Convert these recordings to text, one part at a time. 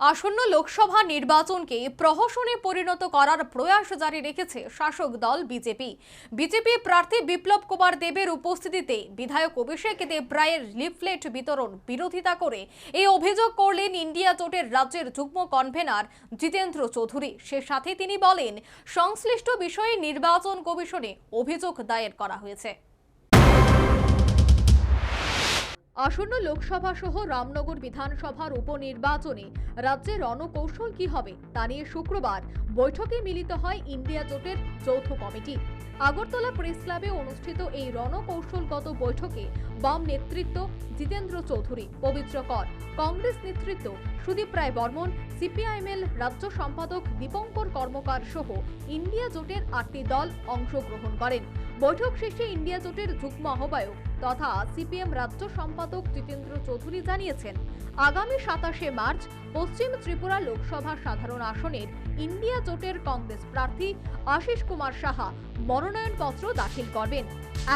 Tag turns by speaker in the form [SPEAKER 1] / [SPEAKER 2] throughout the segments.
[SPEAKER 1] আসন্ন লোকসভা নির্বাচনকে প্রহসনে পরিণত করার প্রয়াস জারি রেখেছে শাসক দল বিজেপি। বিজেপি প্রার্থী বিপ্লব কুমার দেবের উপস্থিতিতে বিধায়ক অভিষেক দেব রায়ের লিফলেট বিতরণ বিরোধিতা করে এই অভিযোগ করলেন ইন্ডিয়া জোটের রাজ্যের যুগ্ম কনভেনার জিতেন্দ্র চৌধুরী। সে সাথে তিনি বলেন, সংশ্লিষ্ট বিষয়ে নির্বাচন কমিশনে অভিযোগ দায়ের করা হয়েছে। আসন্ন লোকসভা সহ রামনগর বিধানসভার উপনির্বাচনে রাজ্যের রণকৌশল কি হবে তা নিয়ে শুক্রবার বৈঠকে মিলিত হয় ইন্ডিয়া জোটের যৌথ কমিটি। আগরতলা প্রেস ক্লাবে অনুষ্ঠিত এই রণকৌশলগত বৈঠকে বাম নেতৃত্ব জিতেন্দ্র চৌধুরী, পবিত্র কর, কংগ্রেস নেতৃত্ব সুদীপ রায় বর্মন সিপিআইএমএল রাজ্য সম্পাদক দীপঙ্কর কর্মকার সহ ইন্ডিয়া জোটের আটটি দল অংশগ্রহণ করেন। বৈঠক শেষে ইন্ডিয়া জোটের যুগ্ম আহ্বায়ক তথা সিপিএম রাজ্য সম্পাদক জিতেন্দ্র চৌধুরী জানিয়েছেন, আগামী সাতাশে মার্চ পশ্চিম ত্রিপুরা লোকসভা সাধারণ আসনের ইন্ডিয়া জোটের কংগ্রেস প্রার্থী আশিস কুমার সাহা মনোনয়নপত্র দাখিল করবেন।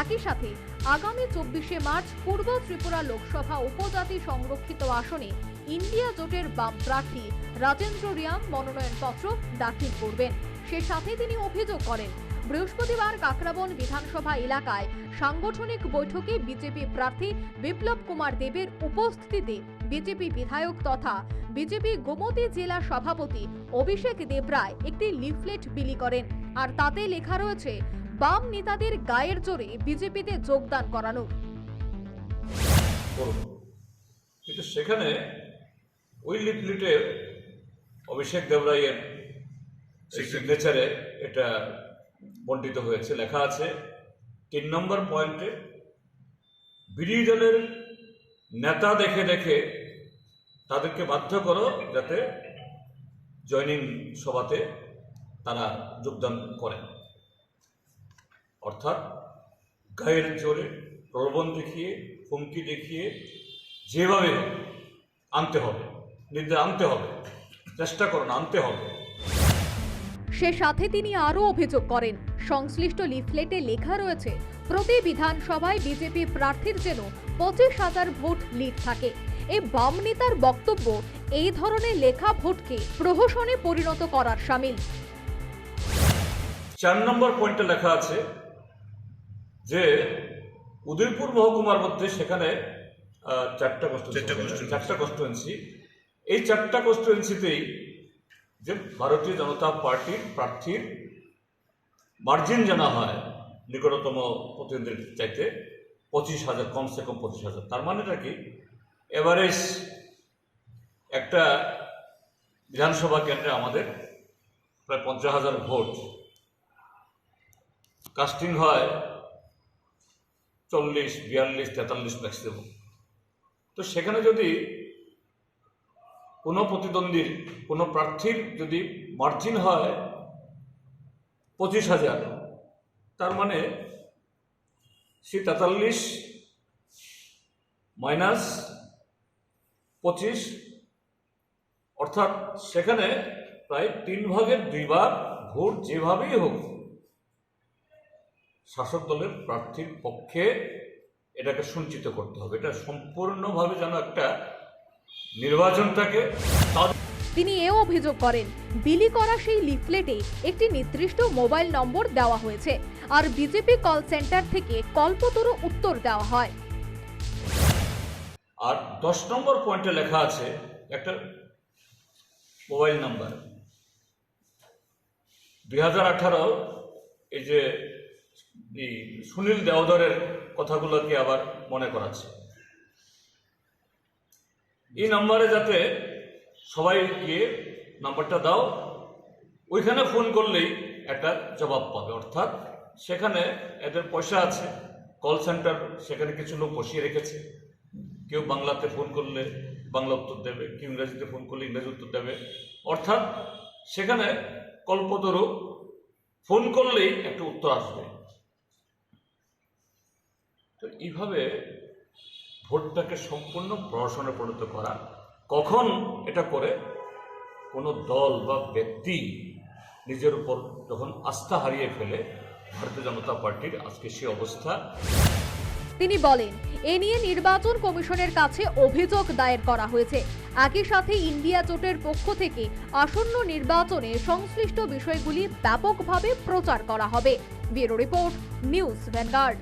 [SPEAKER 1] একই সাথে আগামী চব্বিশে মার্চ পূর্ব ত্রিপুরা লোকসভা উপজাতি সংরক্ষিত আসনে ইন্ডিয়া জোটের বাম প্রার্থী রাজেন্দ্র রিয়াং মনোনয়নপত্র দাখিল করবেন। সে সাথে তিনি অভিযোগ করেন বৃহস্পতিবার কাকরাবন বিধানসভা এলাকায় সাংগঠনিক বৈঠকে বিজেপি প্রার্থী বিপ্লব কুমার দেবের উপস্থিতিতে বিজেপি বিধায়ক তথা বিজেপি গোমতী জেলা সভাপতি অভিষেক দেবরায় একটি লিফলেট বিলি করেন। আর তাতে লেখা রয়েছে বাম নেতাদের গায়ের জোরে বিজেপিতে যোগদান করানো।
[SPEAKER 2] কিন্তু সেখানে ওই লিফলেটে অভিষেক দেবরাইয়ের সিগনেচারে এটা বন্টিত হয়েছে। লেখা আছে, তিন নম্বর পয়েন্টে বিরোধী দলের নেতা দেখে দেখে তাদেরকে বাধ্য করো যাতে জয়নিং সভাতে তারা যোগদান করেন। অর্থাৎ গায়ের জোরে প্রলোভন দেখিয়ে, হুমকি দেখিয়ে যেভাবে আনতে হবে, নির্দেশ আনতে হবে, চেষ্টা করুন আনতে হবে।
[SPEAKER 1] সে সাথে তিনি আরও অভিযোগ করেন। সংশ্লিষ্ট লিফলেটে লেখা রয়েছে প্রতি বিধানসভায় বিজেপি প্রার্থীর যেন পঁচিশ হাজার ভোট লিড থাকে। এ বাম নেতার বক্তব্য এই ধরনের লেখা ভোটকে প্রহসনে পরিণত করার সামিল।
[SPEAKER 2] চার নম্বর পয়েন্টে লেখা আছে যে উদয়পুর মহকুমার মধ্যে সেখানে চারটা কনস্টিটুয়েন্সি চারটা কনস্টিটুয়েন্সি এই চারটা কনস্টিটুয়েন্সিতেই যে ভারতীয় জনতা পার্টির প্রার্থীর মার্জিন জানা হয় নিকটতম প্রতিনিধির চাইতে পঁচিশ হাজার কমসে কম পঁচিশ হাজার। তার মানেটা কি? এভারেজ একটা বিধানসভা কেন্দ্রে আমাদের প্রায় পঞ্চাশ হাজার ভোট। কাস্টিং হয় চল্লিশ, বিয়াল্লিশ, তেতাল্লিশ ম্যাক্সিমাম তো সেখানে যদি কোনো প্রতিদ্বন্দ্বীর, কোনো প্রার্থীর যদি মার্জিন হয় পঁচিশ হাজার, তার মানে সে তেতাল্লিশ মাইনাস পঁচিশ, অর্থাৎ সেখানে প্রায় তিন ভাগের দুই ভাগ ভোট যেভাবেই হোক, শাসক দলের প্রার্থীর পক্ষে এটাকে সঞ্চিত করতে হবে। এটা সম্পূর্ণভাবে যেন একটা নির্বাচনটাকে
[SPEAKER 1] তিনি এও অভিযোগ করেন বিলি করা সেই লিফলেটে একটি নির্দিষ্ট মোবাইল নম্বর দেওয়া হয়েছে আর বিজেপি কল সেন্টার থেকে কল্পতরু উত্তর দেওয়া হয়।
[SPEAKER 2] আর দশ নম্বর পয়েন্টে লেখা আছে একটা মোবাইল নাম্বার। দুই হাজার আঠারো এই যে সুনীল দেওধরের কথাগুলোকে আবার মনে করাচ্ছে। এই নাম্বারে যাতে সবাই গিয়ে নাম্বারটা দাও, ওইখানে ফোন করলেই একটা জবাব পাবে। অর্থাৎ সেখানে এদের পয়সা আছে, কল সেন্টার সেখানে কিছু লোক বসিয়ে রেখেছে। কেউ বাংলাতে ফোন করলে বাংলা উত্তর দেবে, কেউ ইংরেজিতে ফোন করলে ইংরেজি উত্তর দেবে। অর্থাৎ সেখানে কল্পতরু ফোন করলেই একটা উত্তর আসবে। তো এইভাবে ভোটটাকে সম্পূর্ণ প্রহসনে পরিণত করা। কখন এটা করে? কোনো দল বা ব্যক্তি নিজের উপর যখন আস্থা হারিয়ে ফেলে, ভারতীয় জনতা পার্টির আজকে সে অবস্থা।
[SPEAKER 1] তিনি বলেন, এ নিয়ে নির্বাচন কমিশনের কাছে অভিযোগ দায়ের করা হয়েছে। একই সাথে ইন্ডিয়া জোটের পক্ষ থেকে আসন্ন নির্বাচনে সংশ্লিষ্ট বিষয়গুলি ব্যাপকভাবে প্রচার করা হবে। Bureau report, news Vanguard.